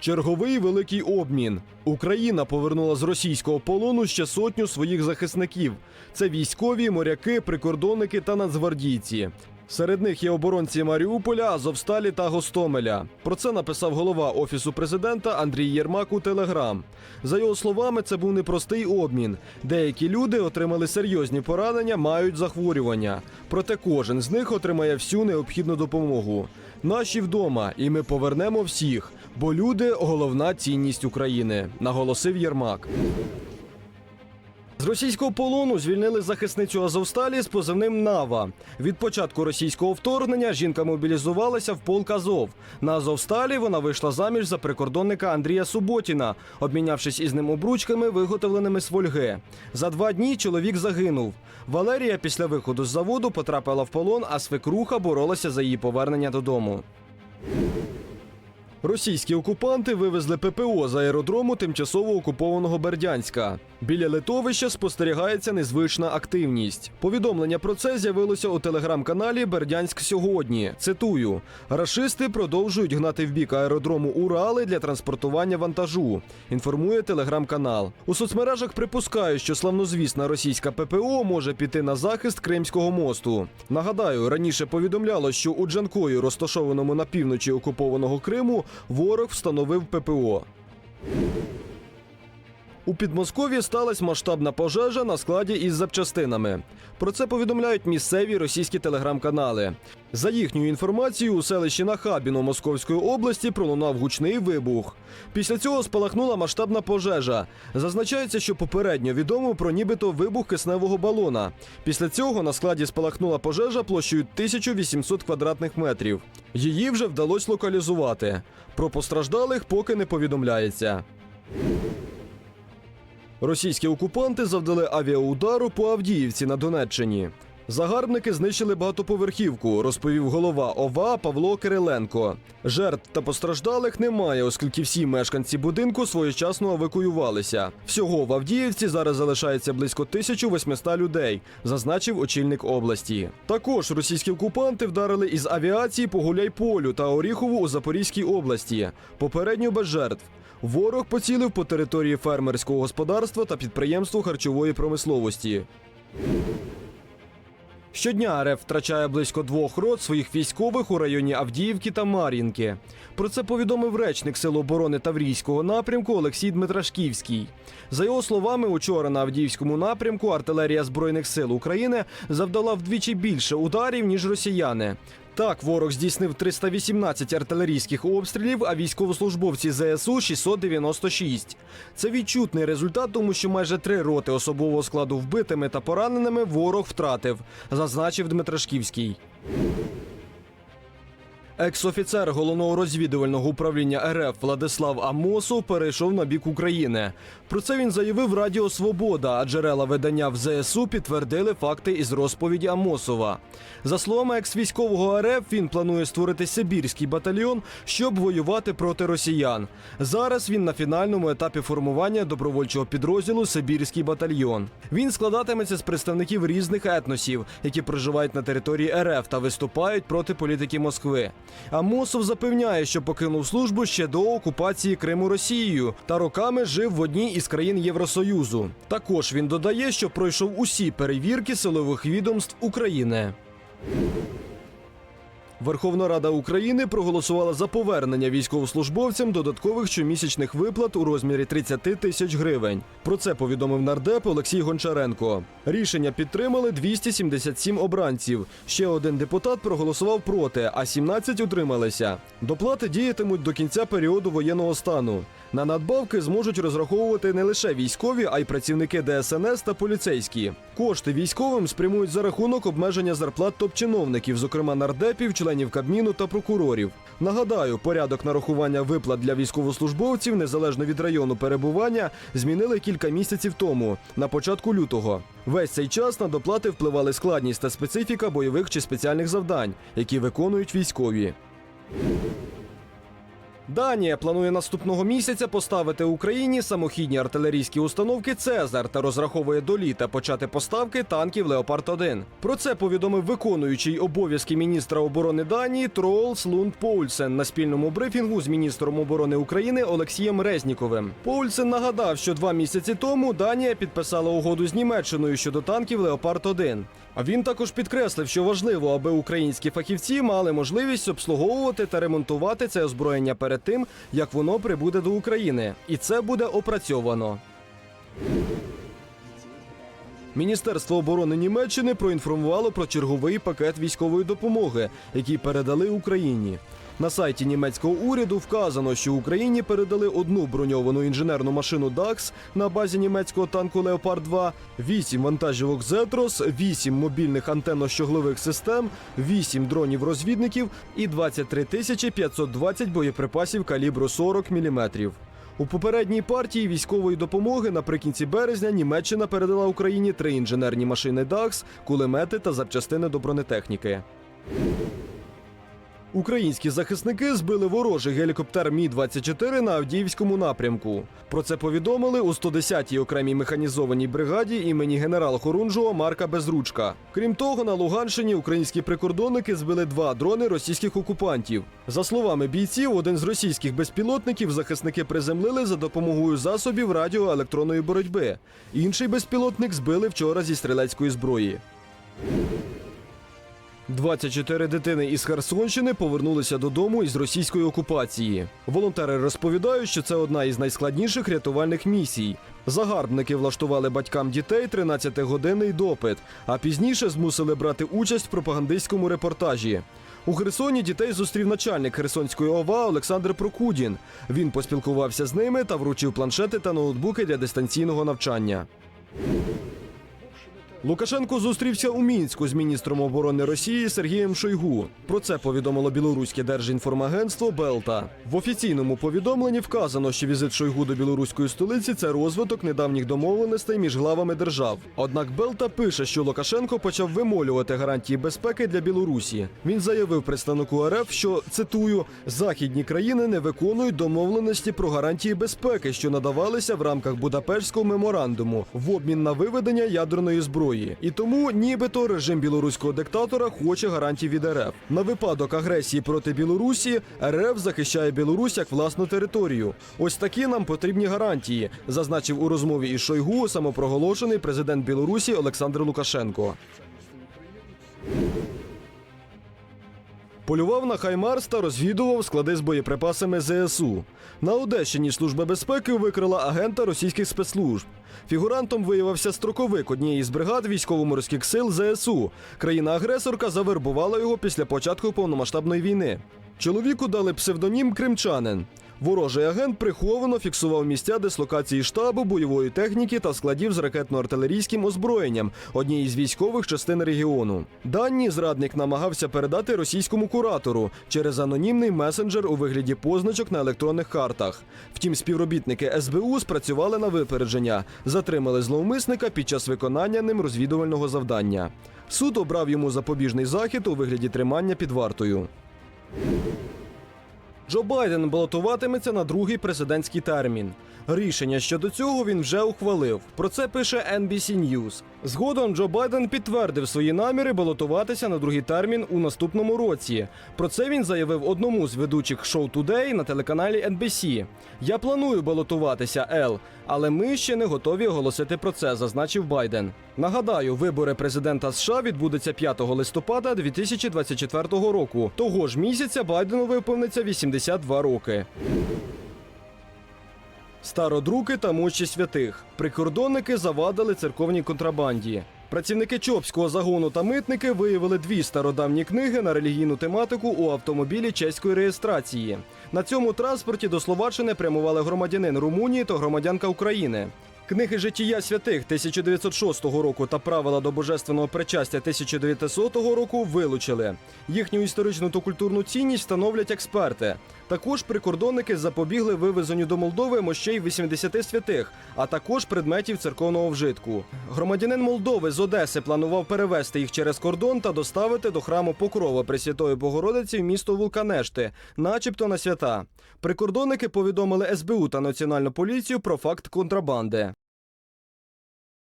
Черговий великий обмін. Україна повернула з російського полону ще сотню своїх захисників. Це військові, моряки, прикордонники та нацгвардійці. Серед них є оборонці Маріуполя, Азовсталі та Гостомеля. Про це написав голова офісу президента Андрій Єрмак у Телеграм. За його словами, це був непростий обмін. Деякі люди отримали серйозні поранення, мають захворювання. Проте кожен з них отримає всю необхідну допомогу. Наші вдома, і ми повернемо всіх, бо люди головна цінність України, наголосив Єрмак. З російського полону звільнили захисницю Азовсталі з позивним Нава. Від початку російського вторгнення жінка мобілізувалася в полк Азов. На Азовсталі вона вийшла заміж за прикордонника Андрія Суботіна, обмінявшись із ним обручками, виготовленими з фольги. За два дні чоловік загинув. Валерія після виходу з заводу потрапила в полон, а свекруха боролася за її повернення додому. Російські окупанти вивезли ППО з аеродрому тимчасово окупованого Бердянська. Біля литовища спостерігається незвична активність. Повідомлення про це з'явилося у телеграм-каналі Бердянськ сьогодні. Цитую: рашисти продовжують гнати в бік аеродрому Урали для транспортування вантажу. Інформує телеграм-канал. У соцмережах припускають, що славнозвісна російська ППО може піти на захист Кримського мосту. Нагадаю, раніше повідомляло, що у Джанкої, розташованому на півночі окупованого Криму, ворог встановив ППО. У Підмосков'ї сталася масштабна пожежа на складі із запчастинами. Про це повідомляють місцеві російські телеграм-канали. За їхньою інформацією, у селищі Нахабіно Московської області пролунав гучний вибух. Після цього спалахнула масштабна пожежа. Зазначається, що попередньо відомо про нібито вибух кисневого балона. Після цього на складі спалахнула пожежа площею 1800 квадратних метрів. Її вже вдалося локалізувати. Про постраждалих поки не повідомляється. Російські окупанти завдали авіаудару по Авдіївці на Донеччині. Загарбники знищили багатоповерхівку, розповів голова ОВА Павло Кириленко. Жертв та постраждалих немає, оскільки всі мешканці будинку своєчасно евакуювалися. Всього в Авдіївці зараз залишається близько 1800 людей, зазначив очільник області. Також російські окупанти вдарили із авіації по Гуляйполю та Оріхову у Запорізькій області. Попередньо без жертв. Ворог поцілив по території фермерського господарства та підприємству харчової промисловості. Щодня РФ втрачає близько двох рот своїх військових у районі Авдіївки та Мар'їнки. Про це повідомив речник Сил оборони Таврійського напрямку Олексій Дмитрашківський. За його словами, учора на Авдіївському напрямку артилерія Збройних сил України завдала вдвічі більше ударів, ніж росіяни. Так, ворог здійснив 318 артилерійських обстрілів, а військовослужбовці ЗСУ 696. Це відчутний результат, тому що майже три роти особового складу вбитими та пораненими ворог втратив, зазначив Дмитрашківський. Екс-офіцер головного розвідувального управління РФ Владислав Амосов перейшов на бік України. Про це він заявив Радіо Свобода, а джерела видання в ЗСУ підтвердили факти із розповіді Амосова. За словами екс-військового РФ, він планує створити Сибірський батальйон, щоб воювати проти росіян. Зараз він на фінальному етапі формування добровольчого підрозділу Сибірський батальйон. Він складатиметься з представників різних етносів, які проживають на території РФ та виступають проти політики Москви. Амосов запевняє, що покинув службу ще до окупації Криму Росією та роками жив в одній із країн Євросоюзу. Також він додає, що пройшов усі перевірки силових відомств України. Верховна Рада України проголосувала за повернення військовослужбовцям додаткових щомісячних виплат у розмірі 30 тисяч гривень. Про це повідомив нардеп Олексій Гончаренко. Рішення підтримали 277 обранців. Ще один депутат проголосував проти, а 17 утрималися. Доплати діятимуть до кінця періоду воєнного стану. На надбавки зможуть розраховувати не лише військові, а й працівники ДСНС та поліцейські. Кошти військовим спрямують за рахунок обмеження зарплат топ-чиновників, зокрема нардепів, членів Кабміну та прокурорів. Нагадаю, порядок нарахування виплат для військовослужбовців незалежно від району перебування змінили кілька місяців тому, на початку лютого. Весь цей час на доплати впливали складність та специфіка бойових чи спеціальних завдань, які виконують військові. Данія планує наступного місяця поставити Україні самохідні артилерійські установки Цезар та розраховує до літа почати поставки танків Леопард 1 Про це повідомив виконуючий обов'язки міністра оборони Данії Тролс Лунд Поульсен на спільному брифінгу з міністром оборони України Олексієм Резніковим. Поульсен нагадав, що два місяці тому Данія підписала угоду з Німеччиною щодо танків Леопард 1 А він також підкреслив, що важливо, аби українські фахівці мали можливість обслуговувати та ремонтувати це озброєння перед тим, як воно прибуде до України, і це буде опрацьовано. Міністерство оборони Німеччини проінформувало про черговий пакет військової допомоги, який передали Україні. На сайті німецького уряду вказано, що Україні передали одну броньовану інженерну машину DAX на базі німецького танку Леопард 2, 8 вантажівок Зетрос, 8 мобільних антенно-щоглових систем, 8 дронів-розвідників і 23 тисячі 520 боєприпасів калібру 40 мм. У попередній партії військової допомоги наприкінці березня Німеччина передала Україні три інженерні машини DAX, кулемети та запчастини до бронетехніки. Українські захисники збили ворожий гелікоптер Мі-24 на Авдіївському напрямку. Про це повідомили у 110-й окремій механізованій бригаді імені генерала Хорунжого Марка Безручка. Крім того, на Луганщині українські прикордонники збили два дрони російських окупантів. За словами бійців, один з російських безпілотників захисники приземлили за допомогою засобів радіоелектронної боротьби. Інший безпілотник збили вчора зі стрілецької зброї. 24 дитини із Херсонщини повернулися додому із російської окупації. Волонтери розповідають, що це одна із найскладніших рятувальних місій. Загарбники влаштували батькам дітей 13-годинний допит, а пізніше змусили брати участь в пропагандистському репортажі. У Херсоні дітей зустрів начальник Херсонської ОВА Олександр Прокудін. Він поспілкувався з ними та вручив планшети та ноутбуки для дистанційного навчання. Лукашенко зустрівся у мінську з міністром оборони Росії Сергієм Шойгу. Про це повідомило білоруське держінформагентство Белта. В офіційному повідомленні вказано, що візит Шойгу до білоруської столиці це розвиток недавніх домовленостей між главами держав. Однак Белта пише, що Лукашенко почав вимолювати гарантії безпеки для Білорусі. Він заявив представнику РФ, що цитую: західні країни не виконують домовленості про гарантії безпеки, що надавалися в рамках Будапештського меморандуму в обмін на виведення ядерної зброї. І тому, нібито, режим білоруського диктатора хоче гарантій від РФ. На випадок агресії проти Білорусі РФ захищає Білорусь як власну територію. Ось такі нам потрібні гарантії, зазначив у розмові із Шойгу самопроголошений президент Білорусі Олександр Лукашенко. Полював на Хаймарс та розвідував склади з боєприпасами ЗСУ. На Одещині Служба безпеки викрила агента російських спецслужб. Фігурантом виявився строковик однієї з бригад військово-морських сил ЗСУ. Країна-агресорка завербувала його після початку повномасштабної війни. Чоловіку дали псевдонім Кримчанин. Ворожий агент приховано фіксував місця дислокації штабу, бойової техніки та складів з ракетно-артилерійським озброєнням однієї з військових частин регіону. Дані зрадник намагався передати російському куратору через анонімний месенджер у вигляді позначок на електронних картах. Втім, співробітники СБУ спрацювали на випередження, затримали зловмисника під час виконання ним розвідувального завдання. Суд обрав йому запобіжний захід у вигляді тримання під вартою. Джо Байден балотуватиметься на другий президентський термін. Рішення щодо цього він вже ухвалив. Про це пише NBC News. Згодом Джо Байден підтвердив свої наміри балотуватися на другий термін у наступному році. Про це він заявив одному з ведучих шоу Today на телеканалі NBC. Я планую балотуватися, Ел, але ми ще не готові оголосити про це, зазначив Байден. Нагадаю, вибори президента США відбудуться 5 листопада 2024 року. Того ж місяця Байдену виповниться 82 роки. Стародруки та мощі святих. Прикордонники завадили церковній контрабанді. Працівники Чопського загону та митники виявили дві стародавні книги на релігійну тематику у автомобілі чеської реєстрації. На цьому транспорті до Словаччини прямували громадянин Румунії та громадянка України. Книги життя святих 1906 року та правила до божественного причастя 1900 року вилучили. Їхню історичну та культурну цінність встановлять експерти. Також прикордонники запобігли вивезенню до Молдови мощей 80 святих, а також предметів церковного вжитку. Громадянин Молдови з Одеси планував перевезти їх через кордон та доставити до храму Покрова Пресвятої Богородиці в місто Вулканешти, начебто на свята. Прикордонники повідомили СБУ та Національну поліцію про факт контрабанди.